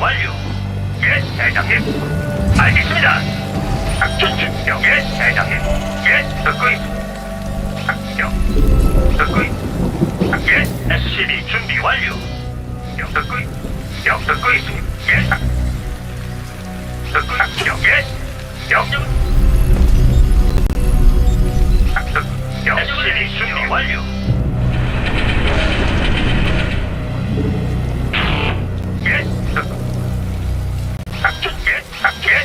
예, 대장님. 알겠습니다. 작전 준비. 예, 대장님. 예, 듣고 있. 작전. 듣고 있. 예, SCB 준비 완료. 명 듣고 있. 명 듣고 있습니다. 예, 작- 듣고 있. 예, 명령. 작전. SCB 준비 완료.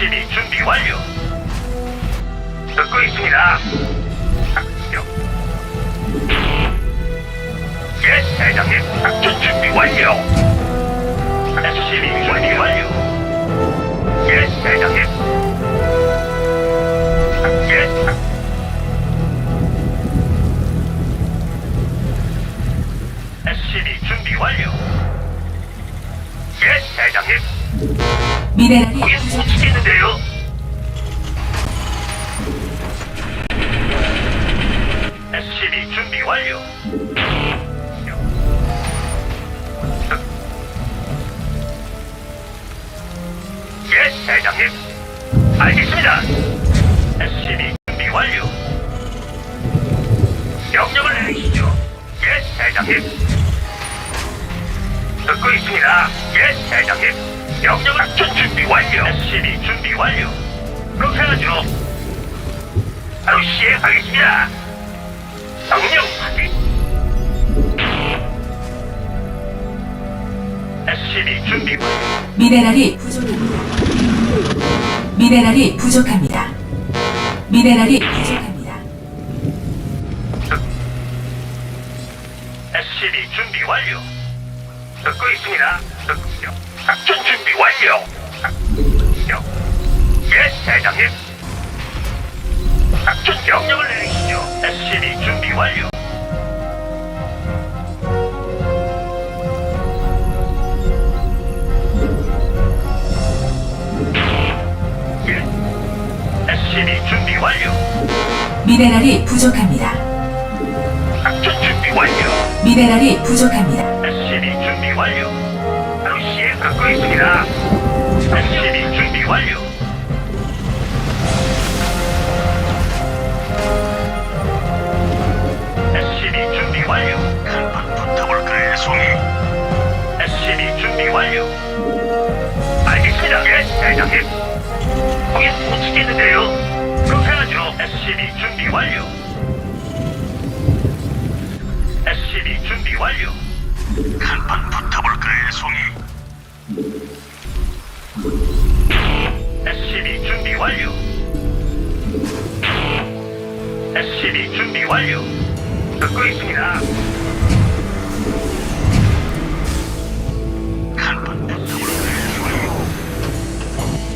SCB 준비 완료. 듣고 있습니다. 예, 대장님. 작전 준비 완료. SCB 준비 완료. 예, 대장님. 작- 예, 준비 완료. 예, 대장님. 미네랄이 지겠는데요. SCB 준비 완료. 예, 대장님. 알겠습니다. SCB 준비 완료. 명령을 내리시죠. 예, 대장님. 듣고 있습니다. 예, 대장님. 명령 작전 준비 완료. SCB 준비 완료. 그렇게 하죠. 바로 시행하겠습니다. 명령 확인. SCB 준비 완료. 미네랄이 부족합니다. 미네랄이 부족합니다. 미네랄이 부족합니다. 미네랄이 부족합니다. 작전 준비 완료. 미네랄이 부족합니다. SCB 준비 완료. 바로 시행 듣고 있습니다. SCB 준비 완료. SCB 준비 완료. 한판 붙어볼까요, 송이? SCB 준비 완료. 알겠습니다. 예, 대장님. 거긴 못 지겠는데요. SCB 준비 완료. SCB 준비 완료. 한판 붙어볼까요, 송이? SCB 준비 완료. SCB 준비 완료. 듣고 있습니다. 한판 붙어볼까요, 송이?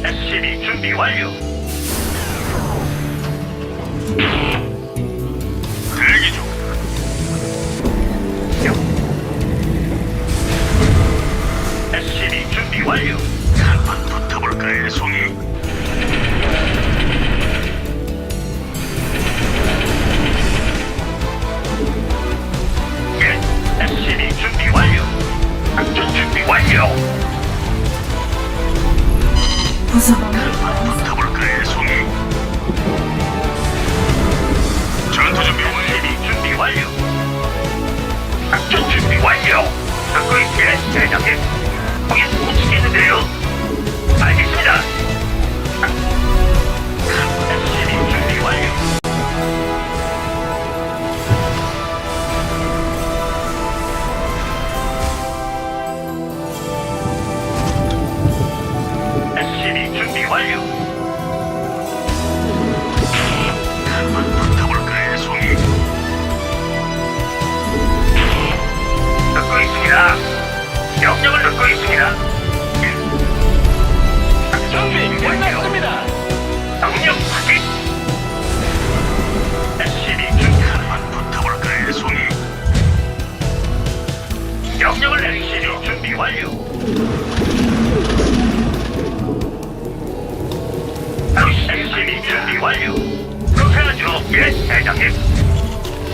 SCB 준비 완료. 대기 중. SCB 준비 완료. 한판 붙어볼까요, 송이? 예, SCB 준비 완료. 작전 준비 완료. 부속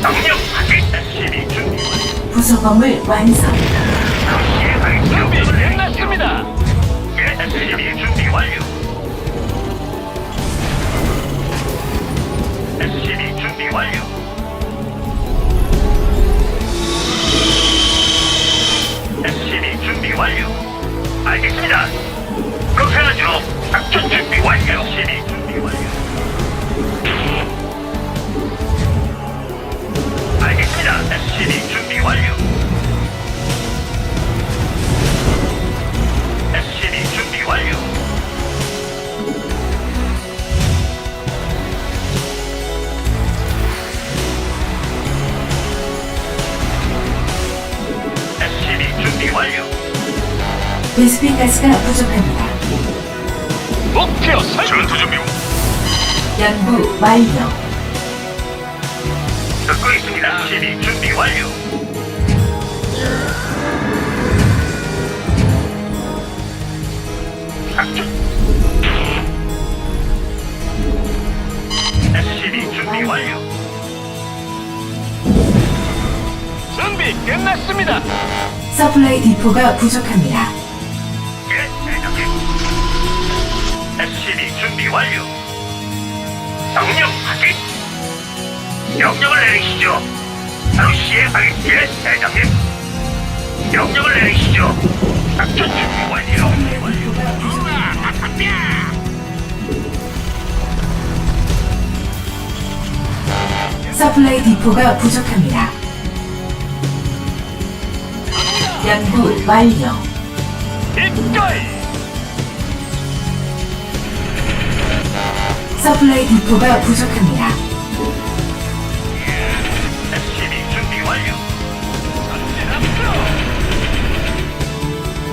명령 확인. SCB 준비 완료. 부속 건물 완성. 시행하겠습니다. 준비 끝났습니다. 예, SCB 준비 완료. SCB 준비 완료. SCB 준비 완료. 알겠습니다. 그렇게 하죠. 작전 준비 완료. SCB 준비 가스가 부족합니다. 목표. 전투 준비 연구 완료. 듣고 있습니다. SCB 준비 완료. 작전. SCB 준비 완료. 준비 끝났습니다. 서플라이 디포가 부족합니다. 완료. 명령 확인. 명령을 내리시죠. 바로 시행하겠습니다, 예, 대장님. 명령을 내리시죠. 작전 준비 완료. 서플라이 디포가 부족합니다. 연구 완료. 이거 서플라이 디포가 부족합니다.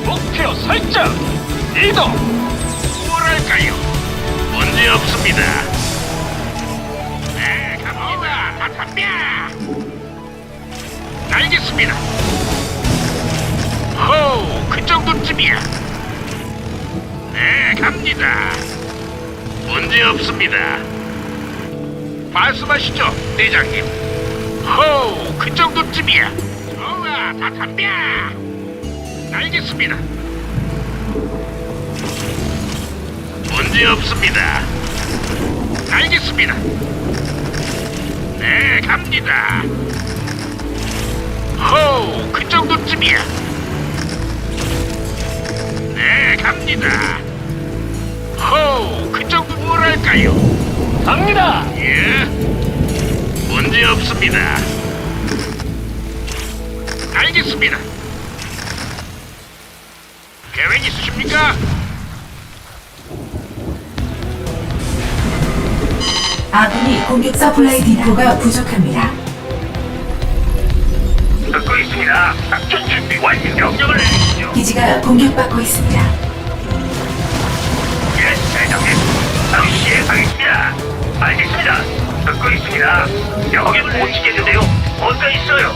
목표 설정. 이동. 뭐랄까요? 문제 없습니다. 네, 갑니다. 담배. 알겠습니다. 호우, 그 정도쯤이야. 네, 갑니다. 문제 없습니다. 말씀하시죠, 대장님. 호우, 그 정도쯤이야. 좋아, 다 담배. 알겠습니다. 문제 없습니다. 알겠습니다. 네, 갑니다. 호우, 그 정도쯤이야. 네, 갑니다. 호우, 그 정도 뭐랄까요? 갑니다. 예, 문제 없습니다. 알겠습니다. 계획 있으십니까? 아군이 공격 서플라이 디포가 부족합니다. 듣고 있습니다. 작전 준비 완료. 명령을 내리시죠. 기지가 공격받고 있습니다. 있습니다. 여긴 못 지겠는데요. 뭔가 있어요.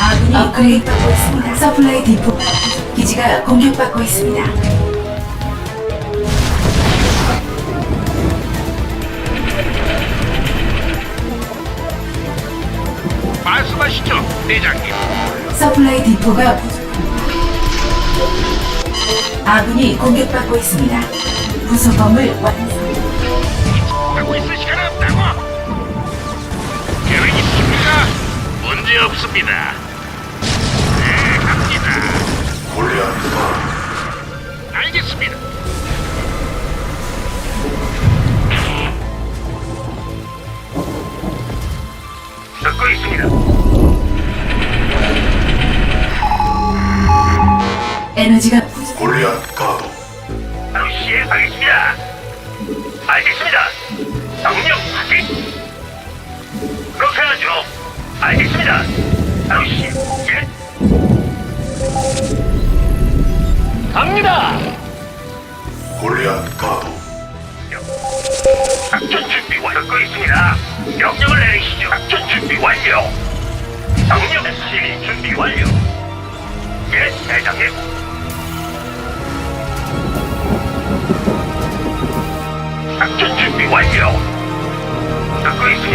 아군이 업그레이드 받고 있습니다. 서플라이 부족- 기지가 공격받고 있습니다. 말씀하시죠, 대장님. 서플라이 디포가. 아군이 공격받고 있습니다. 부속 건물 완성. 없습니다. 네, 갑니다. 알겠습니다. 듣고 있습니다. 에너지가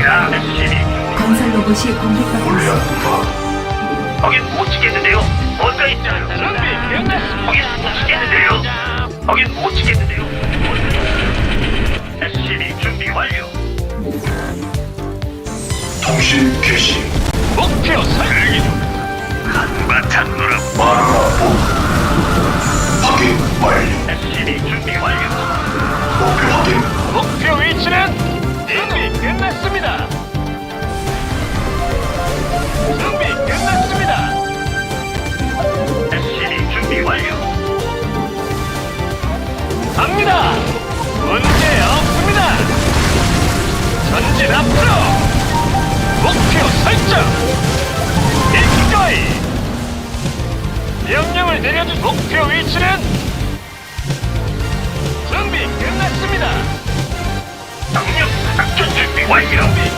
있습니다. SCB 건설 로봇이 공격받고 있습니다. 가도 거긴 못 치겠는데요. 뭔가 있잖아요. 끝났습니다. 거긴 못 치겠는데요. 거긴 못 치겠는데요. SCB 준비 완료. 통신 개시 목표 설정. 한바탕 놀아. 마누라 본 확인 완료 SCB 준비 완료. 목표 확인 목표 위치는 끝났습니다. 준비 끝났습니다. SCB 준비 완료. 갑니다. 문제 없습니다. 전진 앞으로. 목표 설정. 기꺼이. 명령을 내려주. 목표 위치는 준비 끝났습니다. 정력 작전 준비 완료.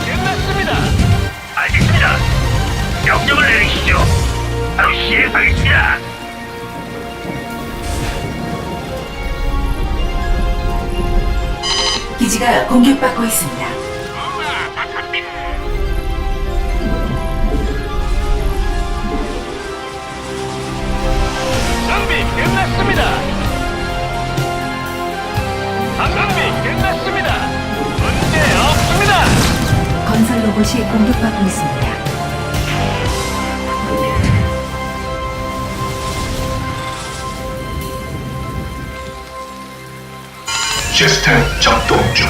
끝났습니다. 알겠습니다. 명령을 내리시죠. 바로 시행하겠습니다. 기지가 공격받고 있습니다. 로봇이 공격받고 있습니다. 시스템 작동 중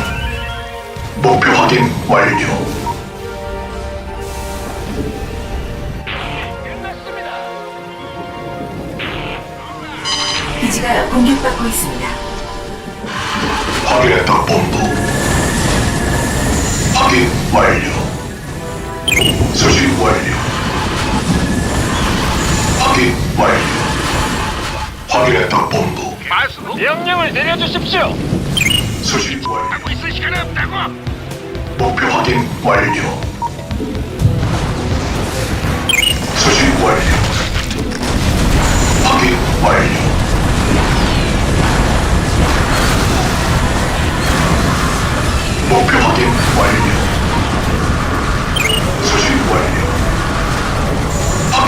목표 확인 완료. 기지가 공격받고 있습니다. 확인했다 본부 확인 완료 수신 완료. 확인 완료. 확인했다 본부. 명령을 내려주십시오. 수신 완료. 있을 시간 없다고. 목표 확인 완료. 수신 완료. 확인 완료. 목표 확인 완료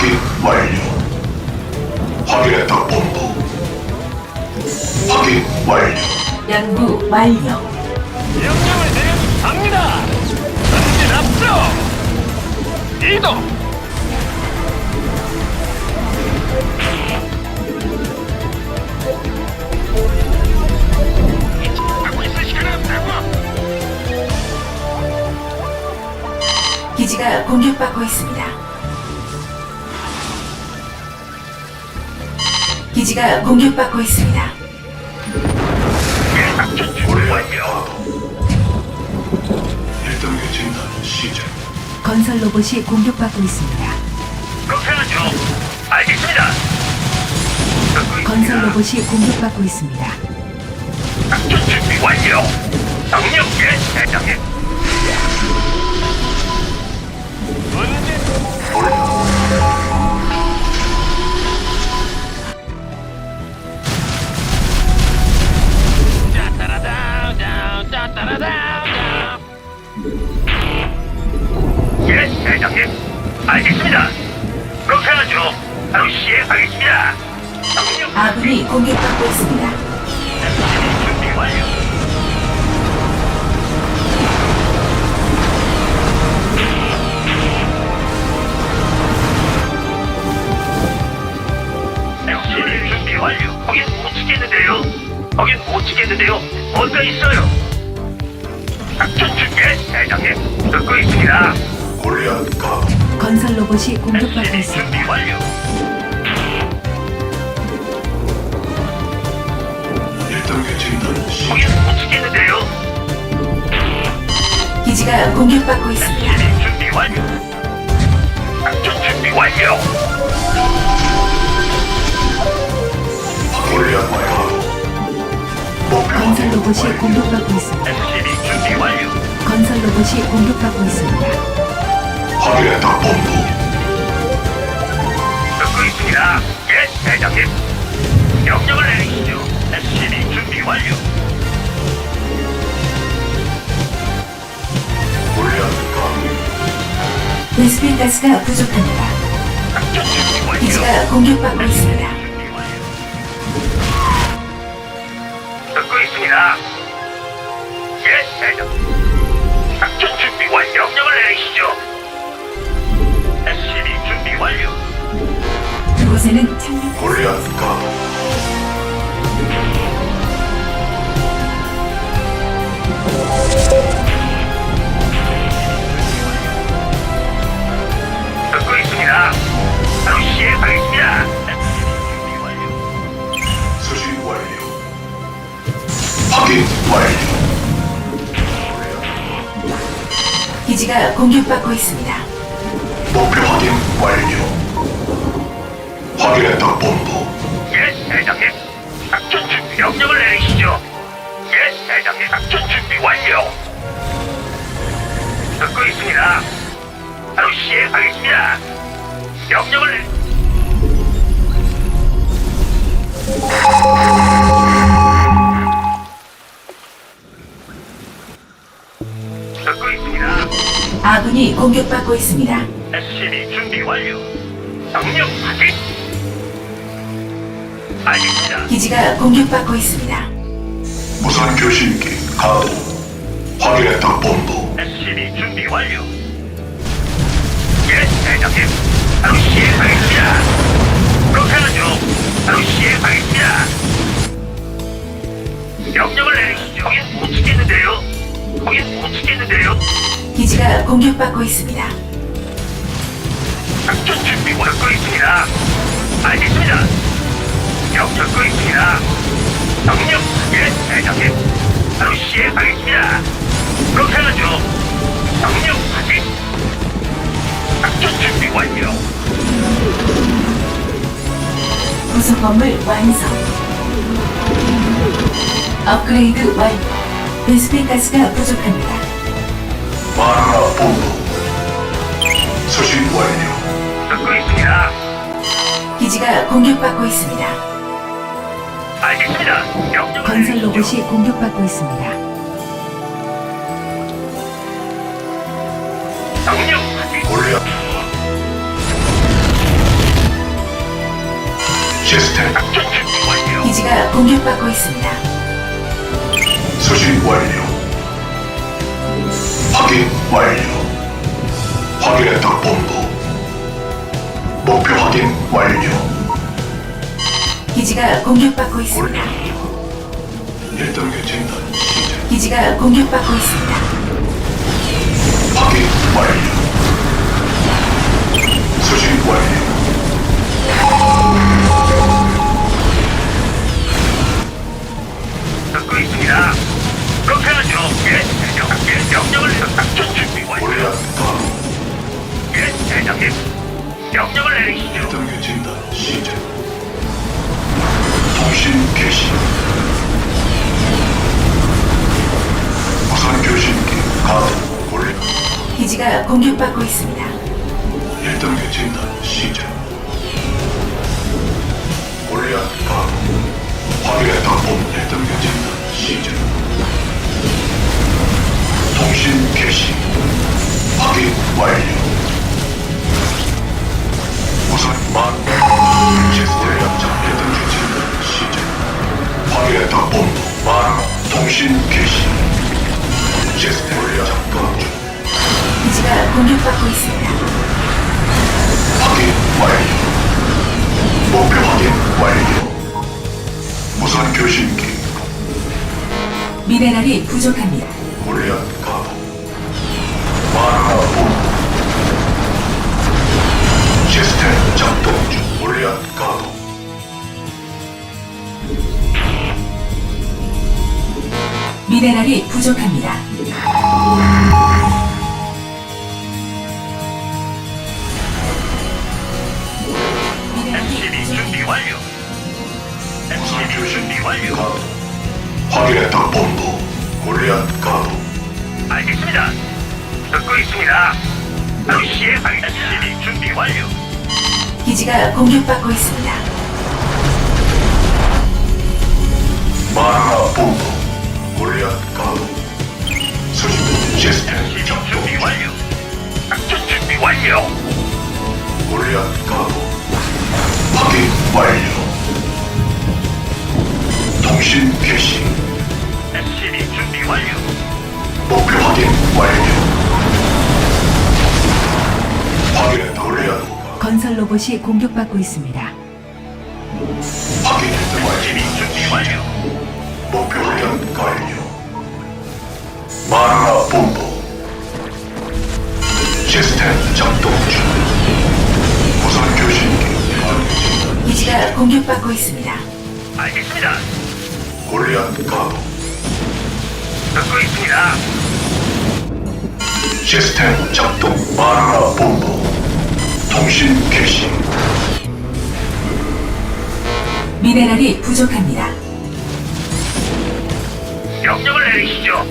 확인 완료 확인했다 본부 확인 완료 연구 완료. 명령을 내려주 갑니다. 전진 앞으로. 이동. 기지가 공격받고 있습니다. 기지가 공격받고 있습니다. 예, 작전 준비 완료. 1단계 진단 시작 건설 로봇이 공격받고 있습니다. 그렇게 하죠. 알겠습니다. 듣고 건설 있습니다. 로봇이 공격받고 있습니다. 작전 준비 완료. 정력 예, 대장님. 로봇이 공격받고 SCB 준비 있습니다. 완료. 1단계 진단 시작 거긴 못 치겠는데요. 기지가 공격받고 있습니다. SCB 준비 완료. 작전 준비 완료. 골리앗 가도 목표 건설 로봇이 공격받고 있습니다. SCB 준비 완료. 건설 로봇이 공격받고 있습니다. 확인했다 본부 있습니다. 예, 대장님. 명령을 내리시죠. SCB 준비 완료. 베스핀 가스가 부족합니다. 작전 준비 완료. 기지가 공격받고 있습니다. 준비 완료. 듣고 있습니다. 예, 대장. 작전 준비 완료. 명령을 내리시죠. SCB 준비 완료. 그곳에는 착륙 골리앗 가도 듣고 있습니다. 바로 시행하겠습니다. 수신 완료 확인 완료 기지가 공격받고 있습니다. 목표 확인 완료 확인했다 본부 예, 대장님. 작전 준비 명령을 내리시죠. 예, 대장님. 작전 준비 완료. 듣고 있습니다. 바로 시행하겠습니다. 명령을 내... 듣고 있습니다. 아군이 공격받고 있습니다. SCB 준비 완료. 명령 확인. 알겠습니다. 기지가 공격받고 있습니다. 무선 교신기 가도 확인했다 본부 SCB 준비 완료. 예, 대장님. 바로 시행하겠습니다. 그렇게 하죠. 바로 시행하겠습니다. 명령을 내리시죠. 거긴 못 치겠는데요. 거긴 못 치겠는데요. 기지가 공격받고 있습니다. 작전 준비 완료. 있습니다. 알겠습니다. 명 듣고 있습니다. 명령, 예, 대장님. 바로 시행하겠습니다. 그렇게 하죠. 명령 확인. 작전 준비 완료. 부속 건물 완성. 업그레이드 완료. 베스핀 가스가 부족합니다. 마라 본부 수신 완료 듣고 있습니다. 기지가 공격받고 있습니다. 알겠습니다. 명령을 건설 내리시죠. 로봇이 공격받고 있습니다. 명령 확인. 골리앗 시스템 작전 준비 완료. 기지가 공격받고 있습니다. 수신 완료 확인 완료 확인했다 본부 목표 확인 완료 기지가 공격받고 있습니다. 1단계 진단 시작 기지가 공격받고 있습니다. 통신 개시 확인 완료 우선 만 시스템 1단계 진단 시작 확인했다 본부 만 통신 개시 시스템 연장 중 기지가 공격받고 있습니다. 확인 완료. 목표 확인 완료. 무선 교신기 미네랄이 부족합니다. 골리앗 가도 마라 본 시스템 작동 중 골리앗 가도 미네랄이 부족합니다. 미네랄이 SCB 준비 완료. 준비 완료. 가도 확인했다 본부 골리앗 가도 알겠습니다. 듣고 있습니다. 바로 시행하겠습니다. 준비 완료. 기지가 공격받고 있습니다. 마라 본부 골리앗 가도 수신 시스템 작동 준비 중 완료. 작전 준비 완료. 골리앗 가도 확인 완료. 통신 개시. 목표 확인 완료. 확인했다 골리앗 건설 로봇이 공격받고 있습니다. 확인했다 완료. 목표 확인 완료. 마라 본부 시스템 작동 중. 무선 교신기. 기지가 공격받고 있습니다. 알겠습니다. 골리앗 가도 듣고 있습니다. 시스템 작동 마라 본부 통신 개시 미네랄이 부족합니다. 명령을 내리시죠.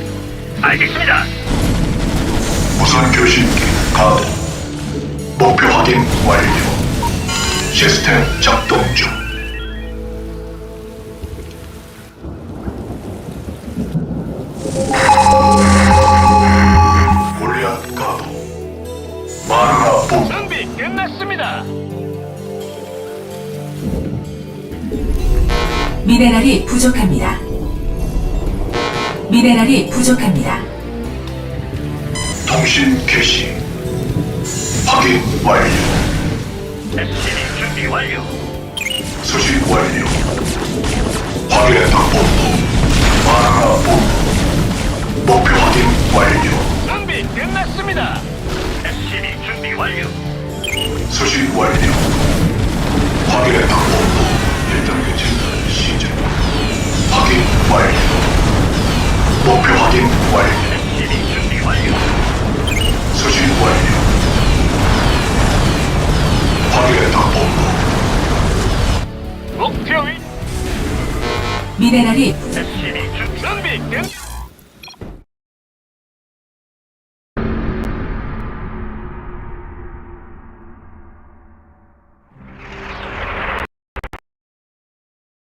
알겠습니다. 무선 교신기 가도 목표 확인 완료 시스템 작동 중 미네랄이 부족합니다. 미네랄이 부족합니다. 통신 개시 확인 완료 SCB 준비 완료. 수신 완료 확인했다 본부 마라 본부 목표 확인 완료 준비 끝났습니다. SCB 준비 완료. 수신 완료 확인했다 본부 일단 괜찮다 시작 확인 완료 목표 확인 완료 SCB 준비 완료. 수신 완료 확인했다 본부 목표 위 미네랄이 준비 끝.